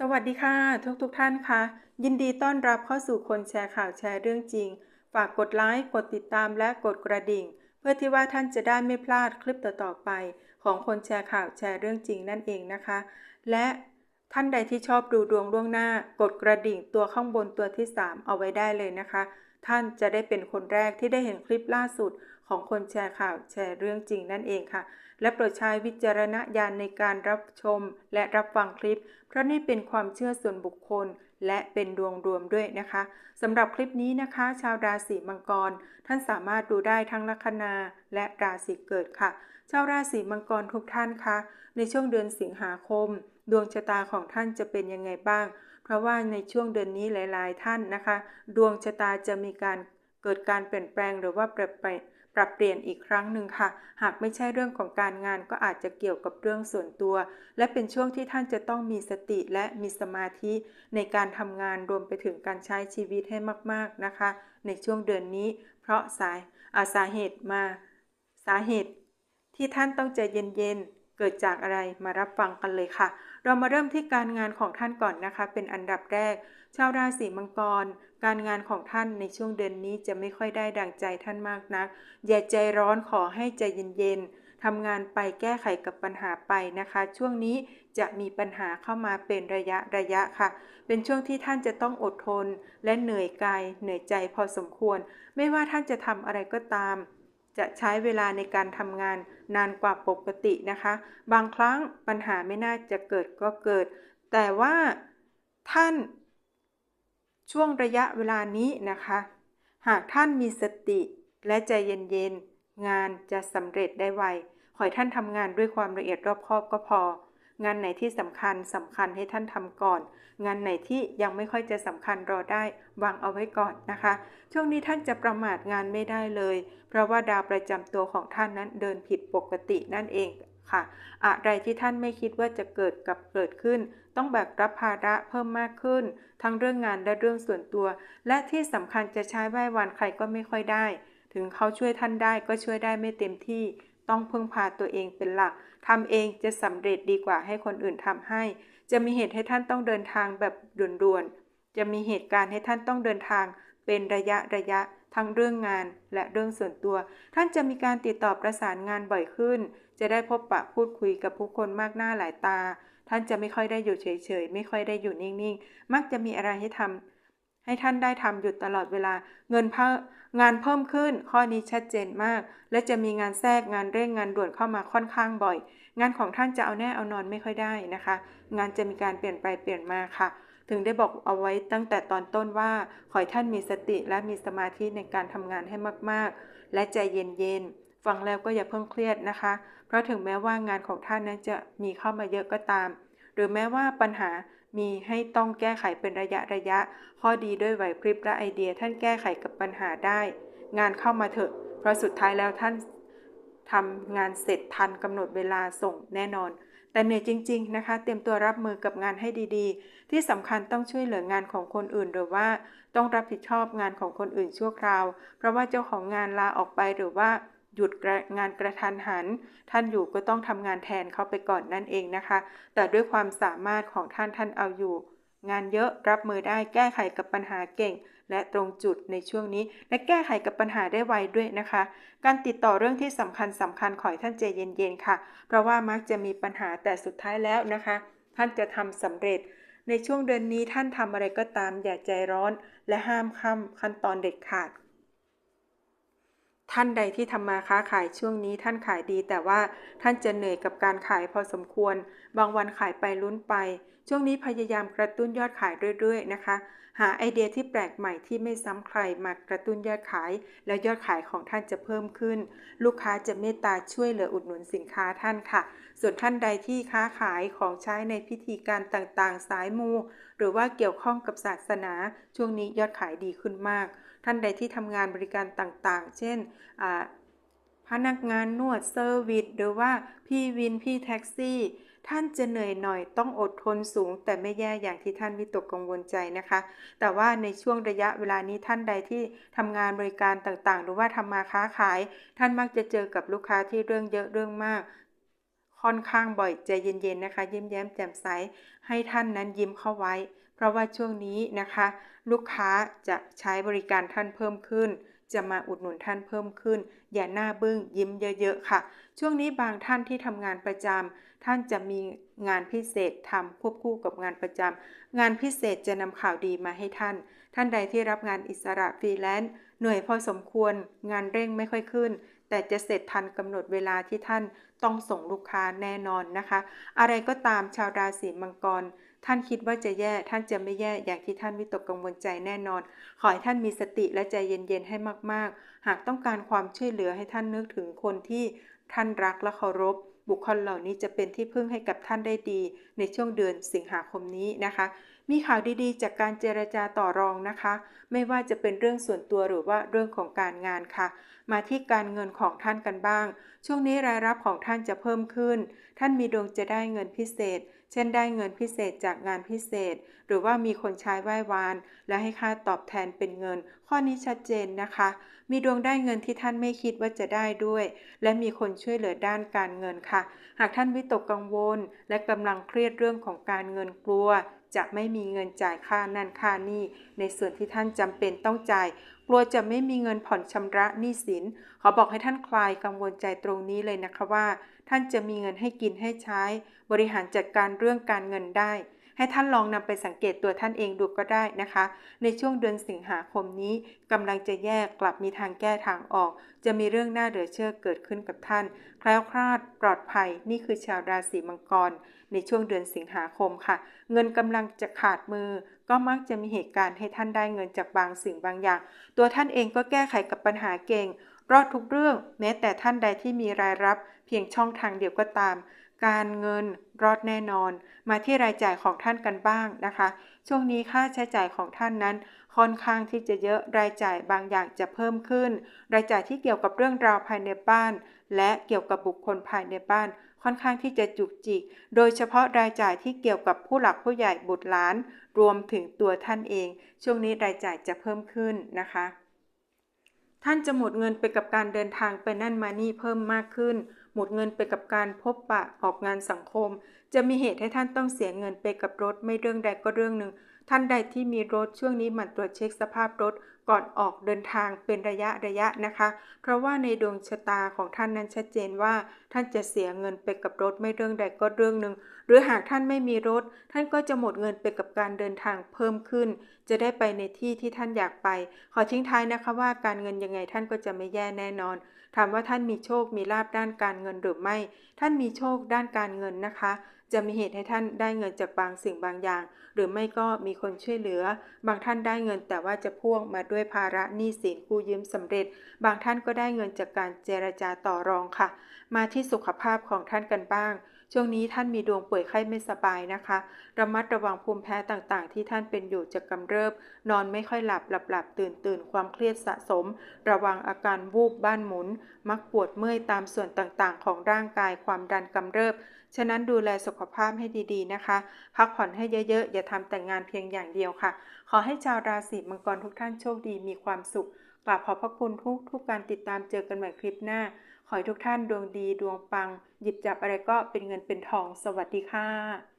สวัสดีค่ะ ทุกทุกท่านค่ะ ยินดีต้อนรับเข้าสู่คนแชร์ข่าวแชร์เรื่องจริง ฝากกดไลค์กดติดตามและกดกระดิ่ง เพื่อที่ว่าท่านจะได้ไม่พลาดคลิปต่อๆไป ของคนแชร์ข่าวแชร์เรื่องจริงนั่นเองนะคะ และท่านใดที่ชอบดูดวงล่วงหน้า กดกระดิ่งตัวข้างบนตัวที่ 3 เอาไว้ได้เลยนะคะ ท่านจะได้เป็นคนแรกที่ได้เห็นคลิปล่าสุดของคนแชร์ข่าวแชร์เรื่องจริงนั่นเองค่ะ และโปรดใช้วิจารณญาณในการรับชมและรับฟังคลิป เพราะนี่เป็นความเชื่อส่วนบุคคล และเป็นดวงรวมด้วยนะคะสำหรับคลิปนี้นะคะ ชาวราศีมังกร ท่านสามารถดูได้ทั้งลัคนาและราศีเกิดค่ะ ชาวราศีมังกรทุกท่านคะในช่วงเดือนสิงหาคม ดวงชะตาของท่านจะเป็นยังไงบ้าง เพราะว่าในช่วงเดือนนี้หลาย ๆ ท่านนะคะ ดวงชะตาจะมีการเกิดการเปลี่ยนแปลงหรือว่าปรับไปรับเปลี่ยนอีกครั้งหนึ่งค่ะ หากไม่ใช่เรื่องของการงานก็อาจจะเกี่ยวกับเรื่องส่วนตัว และเป็นช่วงที่ท่านจะต้องมีสติและมีสมาธิในการทำงานรวมไปถึงการใช้ชีวิตให้มากๆนะคะ ในช่วงเดือนนี้ เพราะสายอาสาเหตุมา สาเหตุ ที่ท่านต้องใจเย็นๆเกิดจากอะไรมารับฟังกันเลยค่ะ เรามาเริ่มที่การงานของท่านก่อนนะคะ เป็นอันดับแรก ชาวราศีมังกร การงานของท่านในช่วงเดือนนี้จะไม่ค่อยได้ดังใจท่านมากนัก อย่าใจร้อนขอให้ใจเย็นๆทำงานไปแก้ไขกับปัญหาไปนะคะ ช่วงนี้จะมีปัญหาเข้ามาเป็นระยะระยะค่ะ เป็นช่วงที่ท่านจะต้องอดทน และเหนื่อยกายเหนื่อยใจพอสมควร ไม่ว่าท่านจะทำอะไรก็ตาม จะใช้เวลาในการทำงานนานกว่าปกตินะคะ บางครั้งปัญหาไม่น่าจะเกิดก็เกิด แต่ว่าท่าน ช่วงระยะเวลานี้นะคะ หากท่านมีสติและใจเย็นๆ งานจะสำเร็จได้ไว ขอให้ท่านทำงานด้วยความละเอียดรอบคอบก็พอ งานไหนที่สำคัญสำคัญให้ท่านทำก่อน งานไหนที่ยังไม่ค่อยจะสำคัญรอได้วางเอาไว้ก่อนนะคะ ช่วงนี้ท่านจะประมาทงานไม่ได้เลย เพราะว่าดาวประจำตัวของท่านนั้นเดินผิดปกตินั่นเองค่ะ อะไรที่ท่านไม่คิดว่าจะเกิดกับเกิดขึ้น ต้องแบกรับภาระเพิ่มมากขึ้น ทั้งเรื่องงานและเรื่องส่วนตัว และที่สำคัญจะใช้ไหว้วันใครก็ไม่ค่อยได้ ถึงเขาช่วยท่านได้ก็ช่วยได้ไม่เต็มที่ ต้องพึ่งพาตัวเองเป็นหลัก ทำเองจะสำเร็จดีกว่าให้คนอื่นทำให้ จะมีเหตุให้ท่านต้องเดินทางแบบด่วนๆ จะมีเหตุการณ์ให้ท่านต้องเดินทางเป็นระยะระยะทั้งเรื่องงานและเรื่องส่วนตัว ท่านจะมีการติดต่อประสานงานบ่อยขึ้น จะได้พบปะพูดคุยกับผู้คนมากหน้าหลายตา ท่านจะไม่ค่อยได้อยู่เฉยๆ ไม่ค่อยได้อยู่นิ่งๆ มักจะมีอะไรให้ทำ ให้ท่านได้ทำอยู่ตลอดเวลา เงินเพิ่มงานเพิ่มขึ้น ข้อนี้ชัดเจนมาก และจะมีงานแทรกงานเร่งงานด่วนเข้ามาค่อนข้างบ่อย งานของท่านจะเอาแน่เอานอนไม่ค่อยได้นะคะ งานจะมีการเปลี่ยนไปเปลี่ยนมาค่ะ ถึงได้บอกเอาไว้ตั้งแต่ตอนต้นว่า ขอให้ท่านมีสติและมีสมาธิในการทำงานให้มากๆ และใจเย็นๆฟังแล้วก็อย่าเพิ่งเครียดนะคะ เพราะถึงแม้ว่างานของท่านนั้นจะมีเข้ามาเยอะก็ตาม หรือแม้ว่าปัญหา มีให้ต้องแก้ไขเป็นระยะระยะ ข้อดีด้วยไหวพริบและไอเดียท่านแก้ไขกับปัญหาได้ งานเข้ามาเถอะ เพราะสุดท้ายแล้วท่านทำงานเสร็จทันกำหนดเวลาส่งแน่นอน แต่เหนื่อยจริง ๆ นะคะ เตรียมตัวรับมือกับงานให้ดีๆ ที่สำคัญต้องช่วยเหลืองานของคนอื่น หรือว่าต้องรับผิดชอบงานของคนอื่นชั่วคราว เพราะว่าเจ้าของงานลาออกไปหรือว่า หยุดงานกระทันหัน ท่านอยู่ก็ต้องทำงานแทนเขาไปก่อนนั่นเองนะคะ แต่ด้วยความสามารถของท่านท่านเอาอยู่ งานเยอะรับมือได้แก้ไขกับปัญหาเก่ง และตรงจุดในช่วงนี้ และแก้ไขกับปัญหาได้ไวด้วยนะคะ การติดต่อเรื่องที่สำคัญสำคัญขอให้ท่านใจเย็นๆค่ะ เพราะว่ามักจะมีปัญหาแต่สุดท้ายแล้วนะคะ ท่านจะทำสำเร็จในช่วงเดือนนี้ท่านทำอะไรก็ตามอย่าใจร้อน และห้ามข้ามขั้นตอนเด็ดขาด ท่านใดที่ทำมาค้าขายช่วงนี้ท่านขายดี แต่ว่าท่านจะเหนื่อยกับการขายพอสมควร บางวันขายไปลุ้นไป ช่วงนี้พยายามกระตุ้นยอดขายเรื่อย ๆ นะคะ หาไอเดียที่แปลกใหม่ที่ไม่ซ้ำใครมากระตุ้นยอดขาย แล้วยอดขายของท่านจะเพิ่มขึ้น ลูกค้าจะเมตตาช่วยเหลืออุดหนุนสินค้าท่านค่ะ ส่วนท่านใดที่ค้าขายของใช้ในพิธีการต่างๆ สายมู หรือว่าเกี่ยวข้องกับศาสนา ช่วงนี้ยอดขายดีขึ้นมาก ท่านใดที่ทำงานบริการต่างๆ เช่นพนักงานนวดเซอร์วิสหรือว่าพี่วินพี่แท็กซี่ ท่านจะเหนื่อยหน่อยต้องอดทนสูง แต่ไม่แย่อย่างที่ท่านวิตกกังวลใจนะคะ แต่ว่าในช่วงระยะเวลานี้ท่านใดที่ทำงานบริการต่างๆ หรือว่าทำมาค้าขาย ท่านมักจะเจอกับลูกค้าที่เรื่องเยอะเรื่องมาก ค่อนข้างบ่อยใจเย็นๆนะคะ ยิ้มแย้มแจ่มใสให้ท่านนั้นยิ้มเข้าไว้ เพราะว่าช่วงนี้นะคะ ลูกค้าจะใช้บริการท่านเพิ่มขึ้น จะมาอุดหนุนท่านเพิ่มขึ้น อย่าหน้าบึ้งยิ้มเยอะๆค่ะ ช่วงนี้บางท่านที่ทำงานประจำท่านจะมีงานพิเศษทำควบคู่กับงานประจำงานพิเศษจะนำข่าวดีมาให้ท่าน ท่านใดที่รับงานอิสระฟรีแลนซ์เหนื่อยพอสมควร งานเร่งไม่ค่อยขึ้น แต่จะเสร็จทันกำหนดเวลาที่ท่านต้องส่งลูกค้าแน่นอนนะคะ อะไรก็ตามชาวราศีมังกร ท่านคิดว่าจะแย่ท่านจะไม่แย่อย่างที่ท่านวิตกกังวลใจแน่นอน ขอให้ท่านมีสติและใจเย็นๆให้มาก ๆ หากต้องการความช่วยเหลือให้ท่านนึกถึงคนที่ท่านรักและเคารพ บุคคลเหล่านี้จะเป็นที่พึ่งให้กับท่านได้ดี ในช่วงเดือนสิงหาคมนี้นะคะ มีข่าวดีๆ จากการเจรจาต่อรองนะคะ ไม่ว่าจะเป็นเรื่องส่วนตัวหรือว่าเรื่องของการงานค่ะ มาที่การเงินของท่านกันบ้าง ช่วงนี้รายรับของท่านจะเพิ่มขึ้น ท่านมีดวงจะได้เงินพิเศษ เช่นได้เงินพิเศษจากงานพิเศษ หรือว่ามีคนใช้ไหว้วาน และให้ค่าตอบแทนเป็นเงิน ข้อนี้ชัดเจนนะคะ มีดวงได้เงินที่ท่านไม่คิดว่าจะได้ด้วย และมีคนช่วยเหลือด้านการเงินค่ะ หากท่านวิตกกังวล และกำลังเครียดเรื่องของการเงินกลัว จะไม่มีเงินจ่ายค่านั่นค่านี่ ในส่วนที่ท่านจำเป็นต้องจ่ายกลัวจะไม่มีเงินผ่อนชำระหนี้สินขอบอกให้ท่านคลายกังวลใจตรงนี้เลยนะคะว่า ท่านจะมีเงินให้กินให้ใช้ บริหารจัดการเรื่องการเงินได้ ให้ท่านลองนำไปสังเกตตัวท่านเองดูก็ได้นะคะ ในช่วงเดือนสิงหาคมนี้กำลังจะแยกกลับมีทางแก้ทางออก จะมีเรื่องน่าเหลือเชื่อเกิดขึ้นกับท่าน แคล้วคลาดปลอดภัย นี่คือชาวราศีมังกร ในช่วงเดือนสิงหาคมค่ะ เงินกำลังจะขาดมือก็มักจะมีเหตุการณ์ให้ท่านได้เงินจากบางสิ่งบางอย่าง ตัวท่านเองก็แก้ไขกับปัญหาเก่ง รอดทุกเรื่องแม้แต่ท่านใดที่มีรายรับ เพียงช่องทางเดียวก็ตาม การเงินรอดแน่นอน มาที่รายจ่ายของท่านกันบ้างนะคะ ช่วงนี้ค่าใช้จ่ายของท่านนั้น ค่อนข้างที่จะเยอะรายจ่ายบางอย่างจะเพิ่มขึ้น รายจ่ายที่เกี่ยวกับเรื่องราวภายในบ้าน และเกี่ยวกับบุคคลภายในบ้าน ค่อนข้างที่จะจุกจิก โดยเฉพาะรายจ่ายที่เกี่ยวกับผู้หลักผู้ใหญ่บุตรหลาน รวมถึงตัวท่านเอง ช่วงนี้รายจ่ายจะเพิ่มขึ้นนะคะ ท่านจะหมดเงินไปกับการเดินทางไปนั่นมานี่เพิ่มมากขึ้น หมดเงินไปกับการพบปะออกงานสังคม จะมีเหตุให้ท่านต้องเสียเงินไปกับรถไม่เรื่องใดก็เรื่องหนึ่ง ท่านใดที่มีรถช่วงนี้หมั่นตรวจเช็คสภาพรถก่อนออกเดินทางเป็นระยะระยะนะคะ เพราะว่าในดวงชะตาของท่านนั้นชัดเจนว่า ท่านจะเสียเงินไปกับรถไม่เรื่องใดก็เรื่องหนึ่งหรือหากท่านไม่มีรถ ท่านก็จะหมดเงินไปกับการเดินทางเพิ่มขึ้น จะได้ไปในที่ที่ท่านอยากไป ขอทิ้งท้ายนะคะว่าการเงินยังไงท่านก็จะไม่แย่แน่นอน ถามว่าท่านมีโชคมีลาบด้านการเงินหรือไม่ ท่านมีโชคด้านการเงินนะคะ จะมีเหตุให้ท่านได้เงินจากบางสิ่งบางอย่าง หรือไม่ก็มีคนช่วยเหลือ บางท่านได้เงินแต่ว่าจะพ่วงมาด้วยภาระหนี้สินกู้ยืมสำเร็จ บางท่านก็ได้เงินจากการเจรจาต่อรองค่ะ มาที่สุขภาพของท่านกันบ้าง ช่วงนี้ท่านมีดวงป่วยไข้ไม่สบายนะคะ ระมัดระวังภูมิแพ้ต่างๆ ที่ท่านเป็นอยู่จะกำเริบ นอนไม่ค่อยหลับหลับหลับตื่นตื่นความเครียดสะสม ระวังอาการวูบบ้านหมุน มักปวดเมื่อยตามส่วนต่างๆ ของร่างกายความดันกำเริบ ฉะนั้นดูแลสุขภาพให้ดีๆนะคะ พักผ่อนให้เยอะๆ อย่าทำแต่งงานเพียงอย่างเดียวค่ะ ขอให้ชาวราศีมังกรทุกท่านโชคดีมีความสุขกราบขอบพระคุณทุกทุกการติดตามเจอกันใหม่คลิปหน้า ขอให้ทุกท่านดวงดีดวงปัง หยิบจับอะไรก็เป็นเงินเป็นทอง สวัสดีค่ะ